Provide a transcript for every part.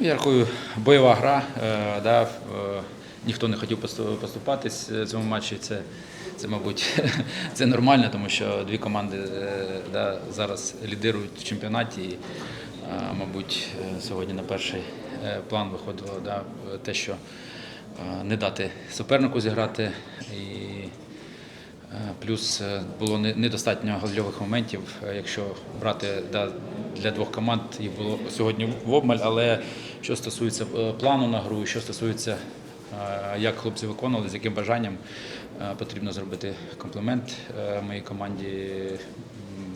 Я рахую, бойова гра. Е, да, е, ніхто не хотів посту- поступатись в цьому матчі. Це, це мабуть, це нормально, тому що дві команди е, да, зараз лідирують в чемпіонаті. І, е, мабуть, е, сьогодні на перший е, план виходило да, те, що е, не дати супернику зіграти. І Е, Плюс е, було недостатньо гольових моментів. Е, Якщо брати да, для двох команд, їх було сьогодні в обмаль. Але що стосується е, плану на гру, що стосується, е, як хлопці виконували, з яким бажанням, е, потрібно зробити комплімент моїй команді.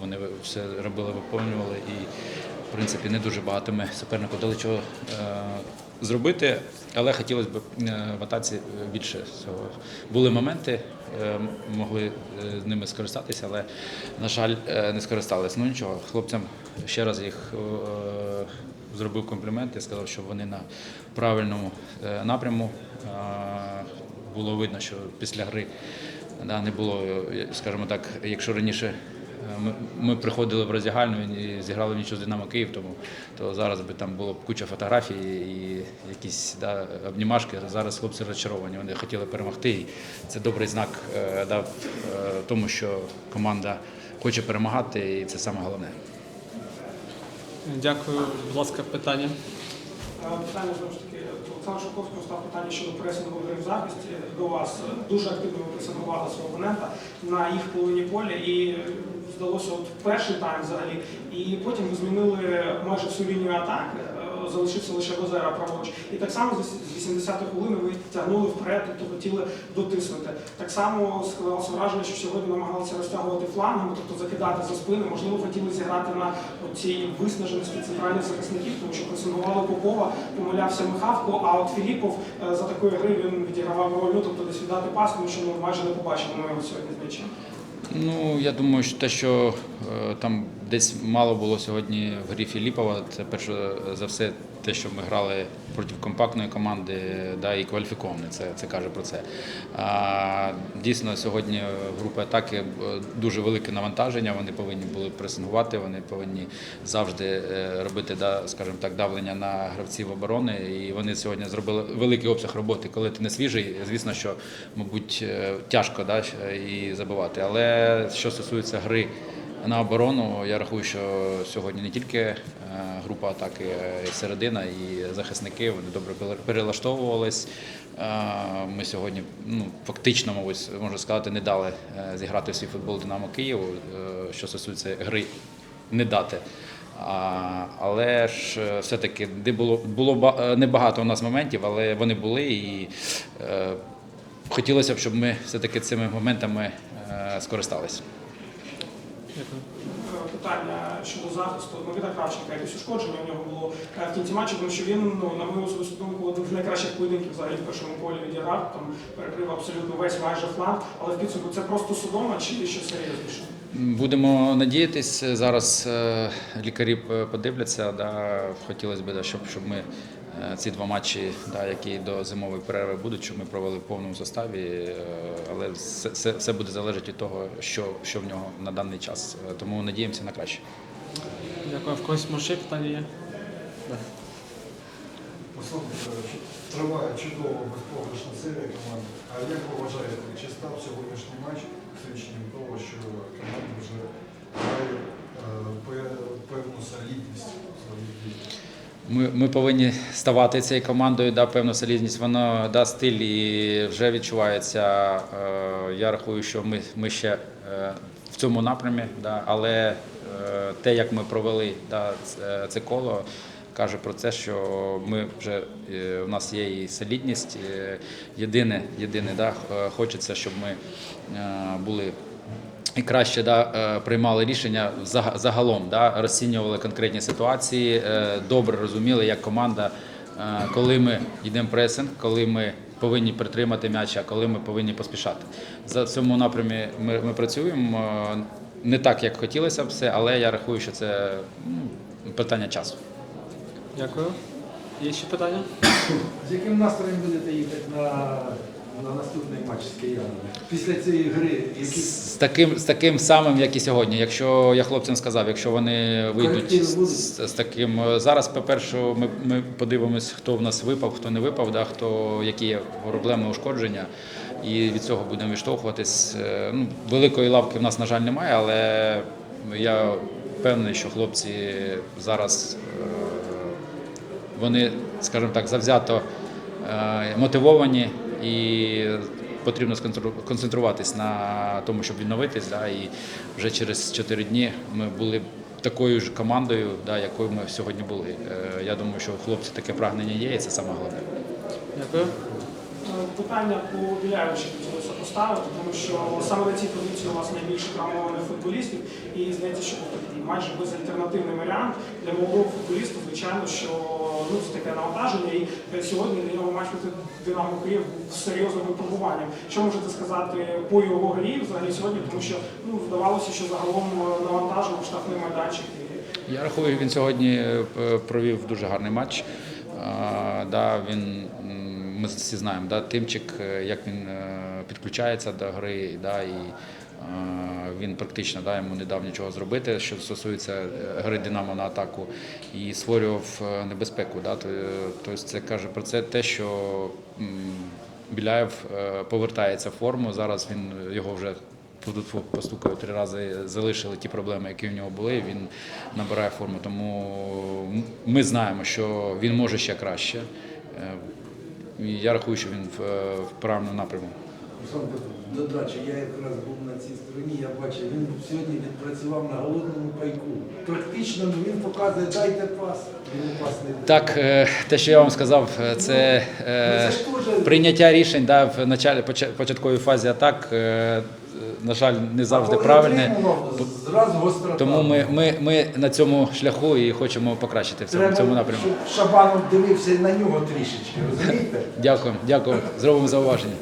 Вони все робили, виконували і, в принципі, не дуже багато ми супернику дали чого зробити, але хотілося б в атаці більше цього. Були моменти, могли з ними скористатися, але, на жаль, не скористалися. Ну нічого, хлопцям ще раз їх зробив комплімент і сказав, що вони на правильному е, напряму. Було видно, що після гри да, не було, е, скажімо так, якщо раніше. е, Ми, приходили в роздягальню і зіграли нічого з Динамо Київ, тому то зараз би там було куча фотографій і якісь да, обнімашки. Зараз хлопці розчаровані. Вони хотіли перемогти. І це добрий знак да, тому, що команда хоче перемагати, і це саме головне. Дякую, будь ласка, питання. Е, Питання знову ж таки, Олександр Шовковський став питання щодо пресингу в захисті до вас. Дуже активно пресингували свого опонента на їх половині поля і здалося от перший тайм взагалі. І потім ви змінили майже всю лінію атаки, е, залишився лише Гозера праворуч. І так само з 80-ї хвилини ви тягнули вперед, тобто хотіли дотиснути. Так само склалося враження, що сьогодні намагалися розтягувати флангами, тобто закидати за спини. Можливо, хотіли зіграти на цій виснаженості центральних захисників, тому що пресингували Попова, помилявся Михавко, а от Філіпов е, за такої гри він відігравав роль, ну, тобто десь віддати пас, тому що ми майже не побачимо його сьогодні з м'ячем. Ну, я думаю, що те, що е, там десь мало було сьогодні в грі Філіпова, це перше за все те, що ми грали проти компактної команди, да, і кваліфіковане, це, це каже про це. А, дійсно, сьогодні групи атаки е, дуже велике навантаження, вони повинні були пресингувати, вони повинні завжди е, робити, да, скажімо так, давлення на гравців оборони. І вони сьогодні зробили великий обсяг роботи. Коли ти не свіжий, звісно, що, мабуть, е, тяжко да, і забивати. Але що стосується гри на оборону, я рахую, що сьогодні не тільки група атаки, середина, і захисники вони добре пере- перелаштовувались. Е, Ми сьогодні ну, фактично, мабуть, можна сказати, не дали е, зіграти свій футбол Динамо Києву, е, що стосується гри не дати. А, але ж е, все-таки де було, було е, небагато у нас моментів, але вони були і е, хотілося б, щоб ми все-таки цими моментами е, скористалися. Е, Питання щодо захисту Микита Кравченка, якесь ушкодження у нього було е, в кінці матчу, тому що він, ну, на мою особисту думку, один з найкращих поєдинків взагалі в першому полі відіграв, там перекрив абсолютно весь майже фланг, але в підсумку це просто судома чи щось серйозніше? Будемо надіятись. Зараз е, лікарі подивляться. Да, хотілося б, щоб, щоб ми е, ці два матчі, да, які до зимової перерви будуть, щоб ми провели в повному составі. е, Але все, все, все буде залежати від того, що, що в нього на даний час. Е, Тому надіємося на краще. Дякую. В когось може питання є? Да. Триває чудово безпрограшна серія команди. А як ви вважаєте, чи став сьогоднішній матч свідченням того, що команда вже має е, певну солідність своїх діях? Ми, ми повинні ставати цією командою, да, певну солідність, воно да, стиль і вже відчувається. Е, я рахую, що ми, ми ще е, в цьому напрямі, да, але е, те, як ми провели да, це, це коло, каже про те, що ми вже е, у нас є і солідність. Е, єдине, єдине да, хочеться, щоб ми е, були і краще да, е, приймали рішення зага- загалом, да, розцінювали конкретні ситуації, е, добре розуміли, як команда, е, коли ми йдемо пресинг, коли ми повинні притримати м'яч, а коли ми повинні поспішати. За цьому напрямі ми, ми працюємо не так, як хотілося б все, але я рахую, що це ну, питання часу. Дякую. Є ще питання? З яким настроєм будете їхати на на наступний матч з киянами? Після цієї гри, які З таким, з таким самим, як і сьогодні. Якщо я хлопцям сказав, якщо вони вийдуть з, з, таким е, зараз, по-перше, ми, ми подивимось, хто в нас випав, хто не випав, да, хто які є проблеми ушкодження, і від цього будемо відштовхуватись. Е, Ну, великої лавки в нас, на жаль, немає, але я впевнений, що хлопці зараз е, вони, скажімо так, завзято мотивовані і потрібно концентруватись на тому, щоб відновитись. Да, і вже через 4 дні ми були такою ж командою, да, якою ми сьогодні були. Е, Я думаю, що у хлопців таке прагнення є, і це саме головне. Дякую. Питання по Біляєвичу хотілося поставити, тому що саме на цій позиції у вас найбільше травмованих футболістів, і здається, що такий майже безальтернативний варіант для молодого футболіста. Звичайно, що ну це таке навантаження. І сьогодні для нього матч Динамо Київ був серйозним випробуванням. Що можете сказати по його грі взагалі сьогодні? Тому що ну здавалося, що загалом навантажував штрафний майданчик. Я рахую, він сьогодні е, провів дуже гарний матч. А, Да, він, ми всі знаємо, да, Тимчик, е, як він е, підключається до гри, да, і е, він практично да, йому не дав нічого зробити, що стосується гри Динамо на атаку, і створював небезпеку. Да, то- Тобто це каже про це те, що Біляєв повертається в форму. Зараз він його вже тут постукаю три рази, залишили ті проблеми, які в нього були. Він набирає форму. Тому ми знаємо, що він може ще краще. І я рахую, що він в, в правильному напрямку. Додача, я якраз був на цій стороні, я бачив, він сьогодні відпрацював на голодному пайку. Практично ну, він показує, дайте пас, він пас не дає. Так, е, те, що я вам сказав, е, це е, Ну, це прийняття рішень да, в началі, поча- початковій фазі атак, на жаль, не завжди правильне. Тому ми, ми, ми на цьому шляху і хочемо покращити в цьому, Треба, цьому напрямку. щоб Шабанов дивився на нього трішечки, розумієте? Дякую, дякую. Зробимо зауваження.